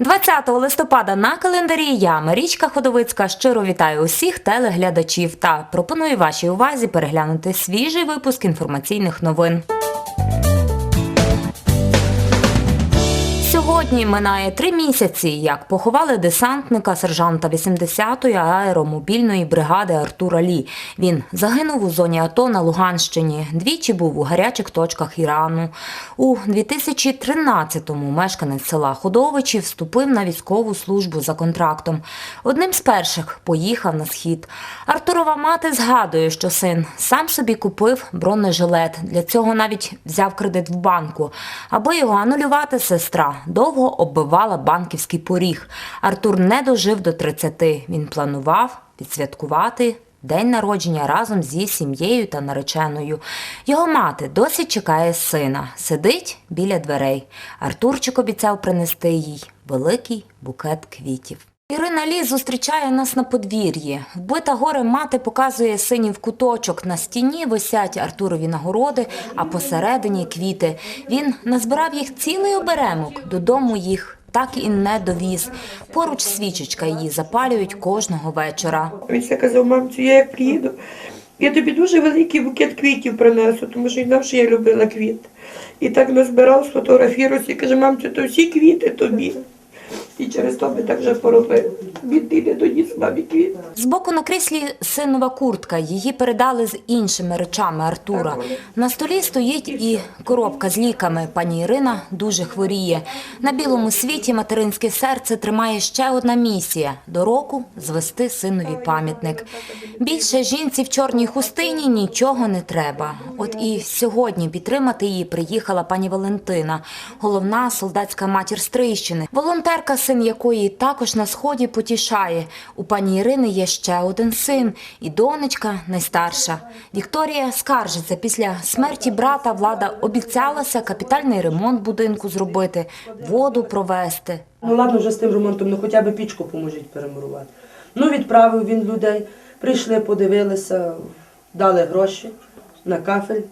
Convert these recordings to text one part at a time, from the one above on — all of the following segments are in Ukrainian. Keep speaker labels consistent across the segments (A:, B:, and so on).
A: 20 листопада на календарі я, Марічка Ходовицька, щиро вітаю усіх телеглядачів та пропоную вашій увазі переглянути свіжий випуск інформаційних новин. Сьогодні минає три місяці, як поховали десантника сержанта 80-ї аеромобільної бригади Артура Лі. Він загинув у зоні АТО на Луганщині. Двічі був у гарячих точках Ірану. У 2013-му мешканець села Ходовичі вступив на військову службу за контрактом. Одним з перших поїхав на схід. Артурова мати згадує, що син сам собі купив бронежилет. Для цього навіть взяв кредит в банку. Аби його анулювати, сестра довго оббивала банківський поріг. Артур не дожив до 30. Він планував відсвяткувати день народження разом зі сім'єю та нареченою. Його мати досі чекає сина, сидить біля дверей. Артурчик обіцяв принести їй великий букет квітів. Ірина Лі зустрічає нас на подвір'ї. Вбита горе мати показує синів куточок. На стіні висять Артурові нагороди, а посередині квіти. Він назбирав їх цілий оберемок. Додому їх так і не довіз. Поруч свічечка її запалюють кожного вечора.
B: Він все казав, мамцю, я як приїду, я тобі дуже великий букет квітів принесу, тому що знав, я любила квіт. І так назбирав, сфотографіруюся і каже, мамцю, то всі квіти тобі. І через то би так вже поробив. Він не доніс мамі квіт.
A: Збоку на кріслі синова куртка. Її передали з іншими речами Артура. На столі стоїть і коробка з ліками. Пані Ірина дуже хворіє. На білому світі материнське серце тримає ще одна місія до року звести синові пам'ятник. Більше жінці в чорній хустині нічого не треба. От і сьогодні підтримати її приїхала пані Валентина, головна солдатська матір Стрийщини. Волонтерка, син якої також на сході потішає. У пані Ірини є ще один син, і донечка найстарша. Вікторія скаржиться після смерті брата. Влада обіцялася капітальний ремонт будинку зробити, воду провести.
C: Ну ладно, вже з тим ремонтом, ну хоча б пічку поможіть перемурувати. Ну, відправив він людей, прийшли, подивилися, дали гроші на кафель.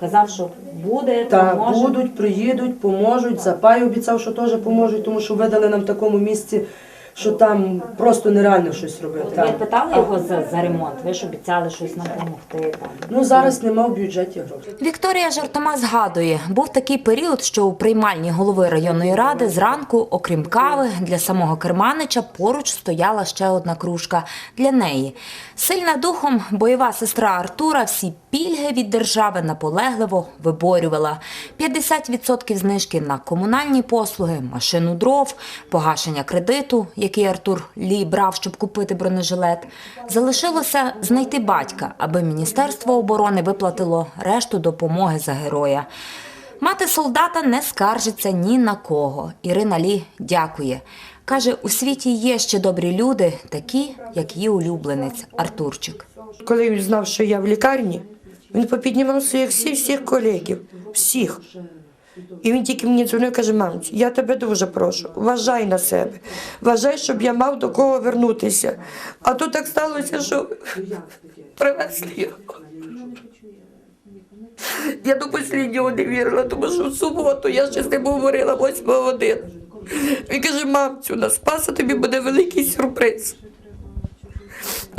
A: Казав, що буде,
C: Так, будуть, приїдуть, поможуть. Запай обіцяв, що теж поможуть, тому що видали нам в такому місці, що там просто нереально щось робити.
A: Ви питали його за, за ремонт? Ви ж обіцяли щось нам допомогти. Там.
C: Ну зараз нема в бюджеті грошей.
A: Вікторія жартома згадує, був такий період, що у приймальні голови районної ради зранку, окрім кави, для самого керманича поруч стояла ще одна кружка для неї. Сильна духом бойова сестра Артура всі пільги від держави наполегливо виборювала. 50% знижки на комунальні послуги, машину дров, погашення кредиту, який Артур Лі брав, щоб купити бронежилет. Залишилося знайти батька, аби Міністерство оборони виплатило решту допомоги за героя. Мати солдата не скаржиться ні на кого. Ірина Лі дякує. Каже, у світі є ще добрі люди, такі, як її улюбленець Артурчик.
B: Коли він знав, що я в лікарні, він попіднімав своїх всіх всіх колегів, всіх. І він тільки мені дзвонив, каже, мамцю, я тебе дуже прошу, вважай на себе, вважай, щоб я мав до кого вернутися. А то так сталося, що привезли його. Я до останнього не вірила, тому що в суботу я ще з ним говорила 8 годин. Він каже, мамцю, на Спаса тобі буде великий сюрприз.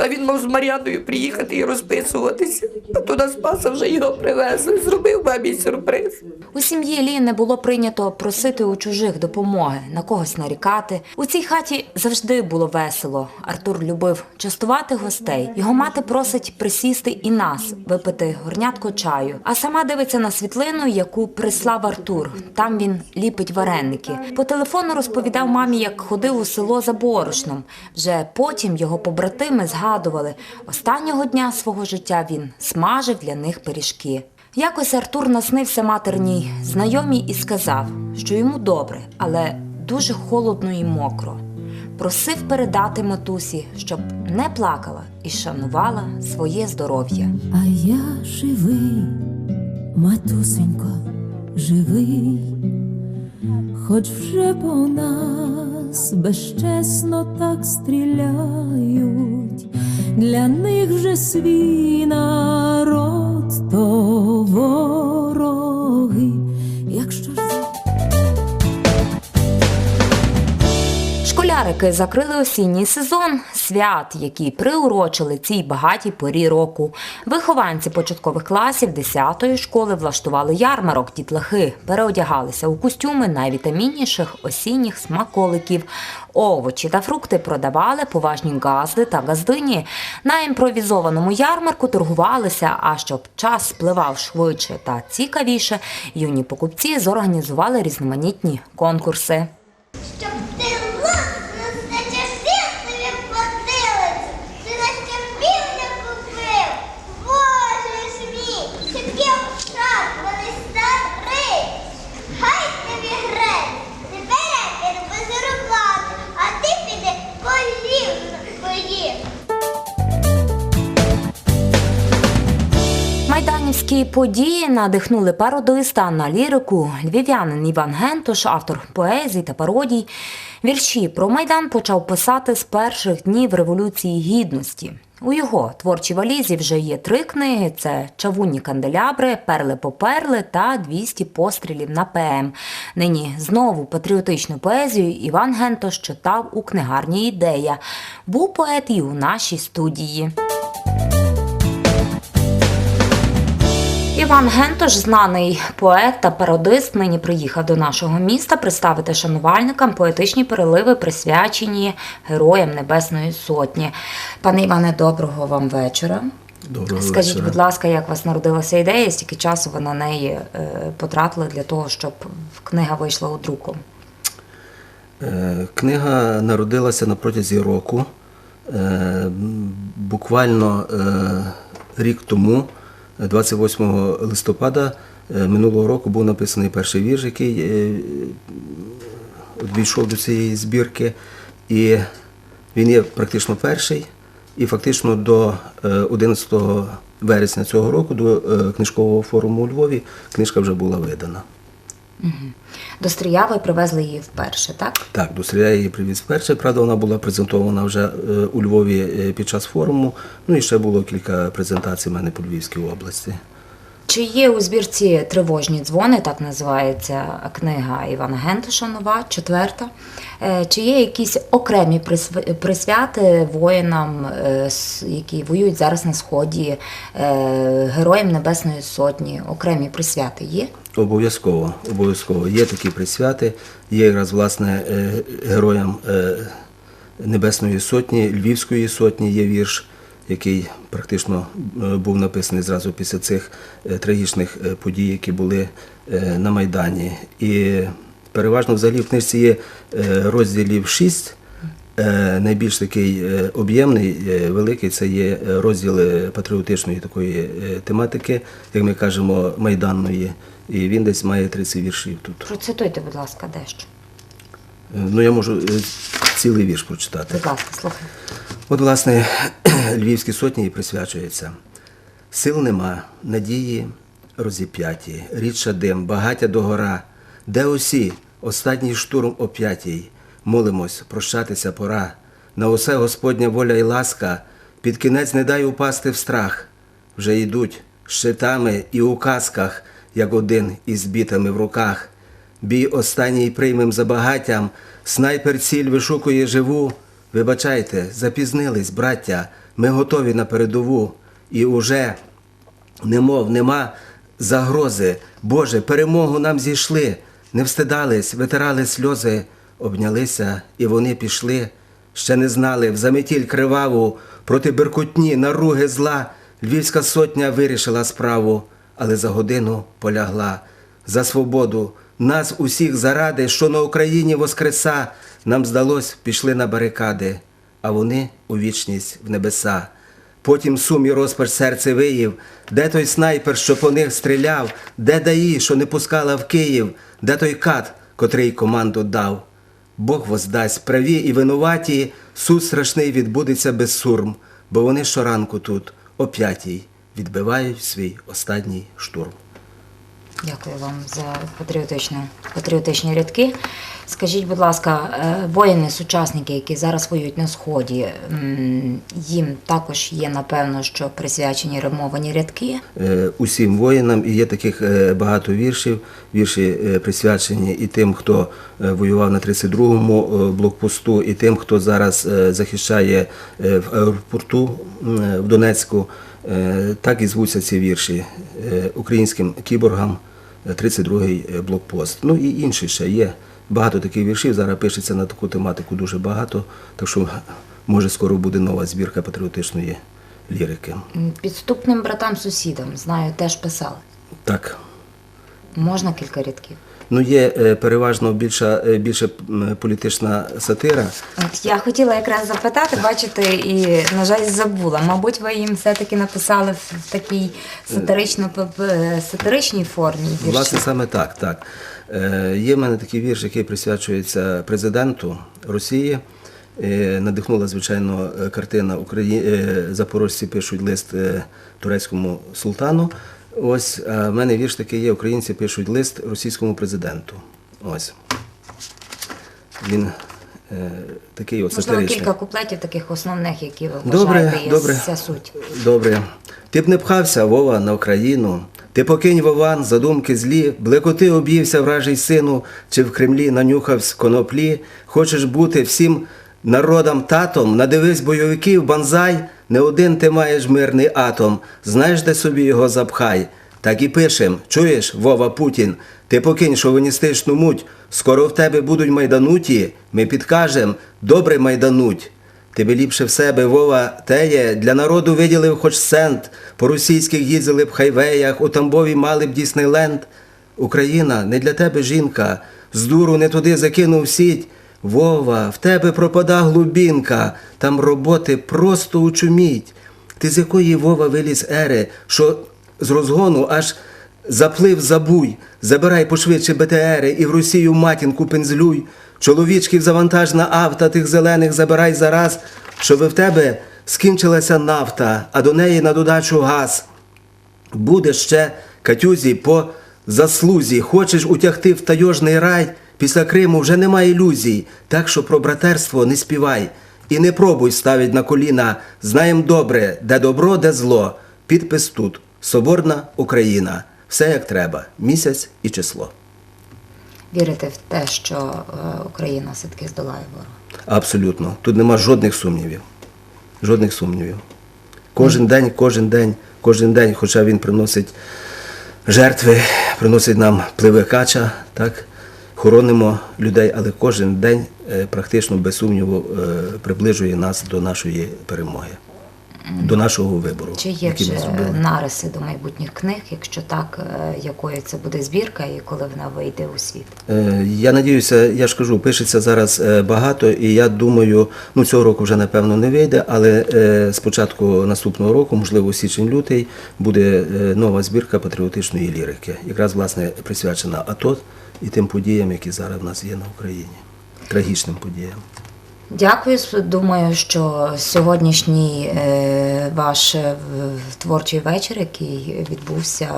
B: А він мав з Мар'яною приїхати і розписуватися. А туди Спаса вже його привезли. Зробив мамі сюрприз.
A: У сім'ї Лі не було прийнято просити у чужих допомоги, на когось нарікати. У цій хаті завжди було весело. Артур любив частувати гостей. Його мати просить присісти і нас, випити горнятко чаю. А сама дивиться на світлину, яку прислав Артур. Там він ліпить вареники. По телефону розповідав мамі, як ходив у село за борошном. Вже потім його побратими згадували, останнього дня свого життя він смажив для них пиріжки. Якось Артур наснився матерній знайомій і сказав, що йому добре, але дуже холодно і мокро. Просив передати матусі, щоб не плакала і шанувала своє здоров'я.
D: А я живий, матусенько, живий, хоч вже по нас безчесно так стріляють, для них вже свій народ то
A: Таки закрили осінній сезон свят, які приурочили цій багатій порі року. Вихованці початкових класів 10-ї школи влаштували ярмарок. Дітлахи переодягалися у костюми найвітамінніших осінніх смаколиків. Овочі та фрукти продавали поважні газди та газдині. На імпровізованому ярмарку торгувалися. А щоб час спливав швидше та цікавіше, юні покупці зорганізували різноманітні конкурси. Події надихнули пародиста на лірику. Львів'янин Іван Гентош, автор поезій та пародій. Вірші про Майдан почав писати з перших днів Революції Гідності. У його творчій валізі вже є три книги: це Чавунні канделябри, Перли поперли та 200 пострілів на ПМ. Нині знову патріотичну поезію Іван Гентош читав у книгарні Ідея. Був поет і у нашій студії. Іван Гентош, знаний поет та пародист, нині приїхав до нашого міста представити шанувальникам поетичні переливи, присвячені героям Небесної Сотні. Пане Іване, доброго вам вечора.
E: Доброго
A: Скажіть,
E: вечора.
A: будь ласка, як у вас народилася ідея, стільки часу ви на неї е, потратили для того, щоб книга вийшла у друку?
E: Е, Книга народилася на протязі року. Е, Буквально рік тому, 28 листопада е, минулого року, був написаний перший вірш, який е, війшов до цієї збірки. І він є практично перший. І фактично до е, 11 вересня цього року, до е, книжкового форуму у Львові, книжка вже була видана.
A: До Стрія ви привезли її вперше, так?
E: Так, до Стрія я її привіз вперше. Правда, вона була презентована вже е, у Львові е, під час форуму. Ну і ще було кілька презентацій в мене по Львівській області.
A: Чи є у збірці тривожні дзвони, так називається книга Івана Гентоша, нова, четверта? Е, Чи є якісь окремі присв- присвяти воїнам, які воюють зараз на сході, героям Небесної Сотні? Окремі присвяти є?
E: Обов'язково, обов'язково. Є такі присвяти, є якраз власне е, героям е, Небесної Сотні, Львівської сотні є вірш, який практично е, був написаний зразу після цих трагічних подій, які були на Майдані. І переважно взагалі в книжці є розділів шість. Найбільш такий об'ємний, великий це є розділ патріотичної такої тематики, як ми кажемо, майданної. І він десь має 30 віршів тут.
A: Процитуйте, будь ласка, дещо.
E: Е, Ну, я можу е, цілий вірш прочитати.
A: Будь ласка, слухай.
E: От, власне, Львівській сотні і присвячується. Сил нема, надії розіп'яті, рідша дим, багаття до гора. Де усі, останній штурм о п'ятій, молимось, прощатися пора. На усе Господня воля і ласка, під кінець не дай упасти в страх. Вже йдуть щитами і у касках, як один із бітами в руках. Бій останній приймем за багаттям, снайпер ціль вишукує живу. Вибачайте, запізнились, браття, ми готові на передову. І уже, немов нема загрози. Боже, перемогу нам зійшли, не встидались, витирали сльози, обнялися, і вони пішли. Ще не знали в заметіль криваву, проти беркутні, наруги зла. Львівська сотня вирішила справу, але за годину полягла. За свободу, нас усіх заради, що на Україні воскреса, нам здалось, пішли на барикади, а вони у вічність в небеса. Потім сум і розпач серце виїв, де той снайпер, що по них стріляв, де даї, що не пускала в Київ, де той кат, котрий команду дав. Бог воздасть праві і винуваті, суд страшний відбудеться без сурм, бо вони щоранку тут, о п'ятій, відбивають свій останній штурм.
A: Дякую вам за патріотичні, патріотичні рядки. Скажіть, будь ласка, е, воїни, сучасники, які зараз воюють на сході, їм також є напевно, що присвячені римовані рядки.
E: е, усім воїнам, і є таких е, багато віршів. Вірші присвячені і тим, хто воював на 32-му е, блокпосту, і тим, хто зараз захищає в аеропорту в Донецьку. Е, Так і звуться ці вірші е, українським кіборгам, е, 32-й блокпост. Ну і інші ще є. Багато таких віршів. Зараз пишеться на таку тематику дуже багато. Так що може скоро буде нова збірка патріотичної лірики.
A: Підступним братам-сусідам, знаю, теж писали.
E: Так.
A: Можна кілька рядків.
E: Ну, є е, переважно більша, е, більше політична сатира.
A: От я хотіла якраз запитати, бачите, і на жаль забула. Мабуть, ви їм все-таки написали в такій сатирично сатиричній формі. вірші.
E: Власне, саме так. так. Е, Є в мене такий вірш, який присвячується президенту Росії. Надихнула, звичайно, картина Запорожці пишуть лист турецькому султану. Ось в мене вірш такий є: українці пишуть лист російському президенту. Ось. Він е, такий от
A: Можливо,
E: сатиричний.
A: кілька куплетів таких основних, які ви
E: Добре,
A: вважаєте, є
E: добре.
A: вся суть.
E: Добре. Ти б не пхався, Вова, на Україну. Ти покинь Вован, задумки злі, блекоти об'ївся вражий сину, чи в Кремлі нанюхавсь коноплі. Хочеш бути всім народам татом, надивись бойовиків, банзай, не один ти маєш мирний атом, знаєш, де собі його запхай. Так і пишем, чуєш, Вова Путін, ти покинь шовіністичну муть, скоро в тебе будуть майдануті, ми підкажем, добре майдануть. Ти би ліпше в себе, Вова, теє, для народу виділив хоч сент, по російських їздили б хайвеях, у Тамбові мали б Діснейленд. Україна не для тебе жінка, з дуру не туди закинув сіть. Вова, в тебе пропада глубінка, там роботи просто учуміть. Ти з якої Вова виліз ери, що з розгону аж заплив забуй, забирай пошвидше БТРи і в Росію матінку пензлюй. Чоловічків завантаж на авто, тих зелених забирай зараз, щоби в тебе скінчилася нафта, а до неї на додачу газ. Буде ще Катюзі по заслузі. Хочеш утягти в тайожний рай, після Криму вже немає ілюзій, так що про братерство не співай. І не пробуй ставить на коліна. Знаєм добре, де добро, де зло. Підпис тут. Соборна Україна. Все як треба. Місяць і число.
A: Вірите в те, що е, Україна все-таки здолає ворога?
E: Абсолютно. Тут нема жодних сумнівів. Жодних сумнівів. Кожен день, кожен день, кожен день, хоча він приносить жертви, приносить нам пливе кача, так? Хоронимо людей, але кожен день е, практично без сумніву е, приближує нас до нашої перемоги, до нашого вибору.
A: Чи є вже нариси до майбутніх книг? Якщо так, е, якою це буде збірка і коли вона вийде у світ?
E: Я надіюся, я ж кажу, пишеться зараз багато, і я думаю, ну цього року вже напевно не вийде, але е, з початку наступного року, можливо, січень-лютий, буде нова збірка патріотичної лірики, якраз власне присвячена АТО і тим подіям, які зараз в нас є на Україні, трагічним подіям.
A: Дякую. Думаю, що сьогоднішній е, ваш е, творчий вечір, який відбувся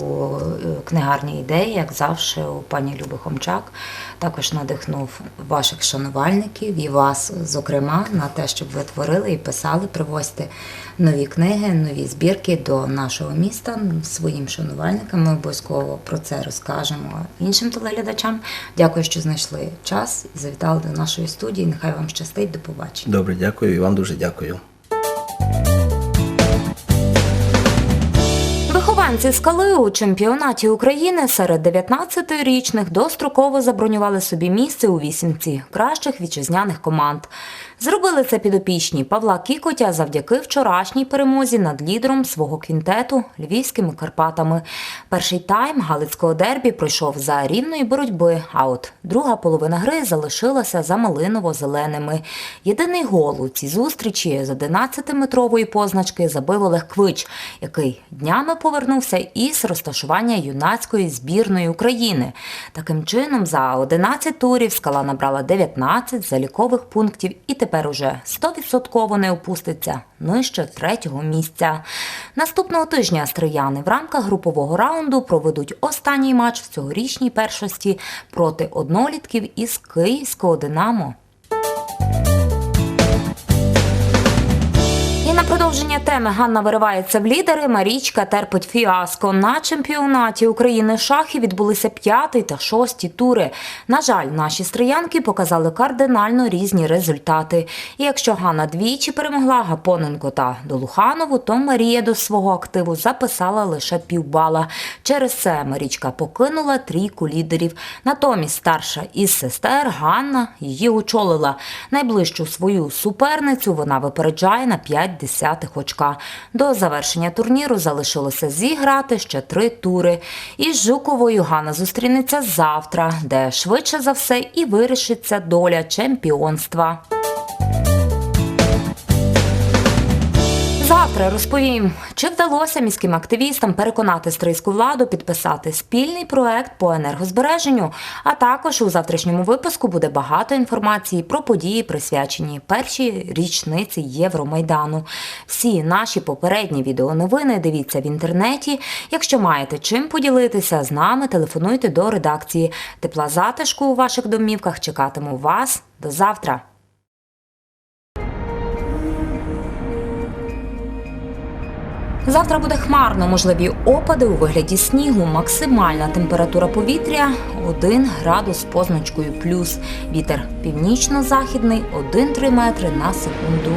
A: у е, книгарні ідеї, як завжди, у пані Люби Хомчак, також надихнув ваших шанувальників і вас, зокрема, на те, щоб ви творили і писали, привозьте нові книги, нові збірки до нашого міста своїм шанувальникам. Ми обов'язково про це розкажемо іншим телеглядачам. Дякую, що знайшли час і завітали до нашої студії. Нехай вам щастить. До побачення.
E: Добре, дякую і вам дуже дякую.
A: Вихованці скали у чемпіонаті України серед 19-річних достроково забронювали собі місце у вісімці кращих вітчизняних команд. Зробили це підопічні Павла Кікотя завдяки вчорашній перемозі над лідером свого квінтету львівськими Карпатами. Перший тайм Галицького дербі пройшов за рівної боротьби, а от друга половина гри залишилася за малиново-зеленими. Єдиний гол у цій зустрічі з 11-метрової позначки забив Олег Квич, який днями повернувся із розташування юнацької збірної України. Таким чином, за 11 турів скала набрала 19 залікових пунктів і тепер тепер уже 100% не опуститься нижче третього місця. Наступного тижня стрияни в рамках групового раунду проведуть останній матч в цьогорічній першості проти однолітків із Київського Динамо. І на продовження теми Ганна виривається в лідери. Марічка терпить фіаско. На чемпіонаті України шахи відбулися п'ятий та шості тури. На жаль, наші стріянки показали кардинально різні результати. І якщо Ганна двічі перемогла Гапоненко та Долуханову, то Марія до свого активу записала лише півбала. Через це Марічка покинула трійку лідерів. Натомість старша із сестер Ганна її очолила. Найближчу свою суперницю вона випереджає на 5 десятих очка. До завершення турніру залишилося зіграти ще три тури. Із Жуковою Ганна зустрінеться завтра, де швидше за все і вирішиться доля чемпіонства. Завтра розповім, чи вдалося міським активістам переконати стрийську владу підписати спільний проект по енергозбереженню. А також у завтрашньому випуску буде багато інформації про події, присвячені першій річниці Євромайдану. Всі наші попередні відеоновини дивіться в інтернеті. Якщо маєте чим поділитися з нами, телефонуйте до редакції. Тепла затишку у ваших домівках чекатиму вас. До завтра. Завтра буде хмарно, можливі опади у вигляді снігу. Максимальна температура повітря 1 градус позначкою плюс. Вітер північно-західний 1-3 метри на секунду.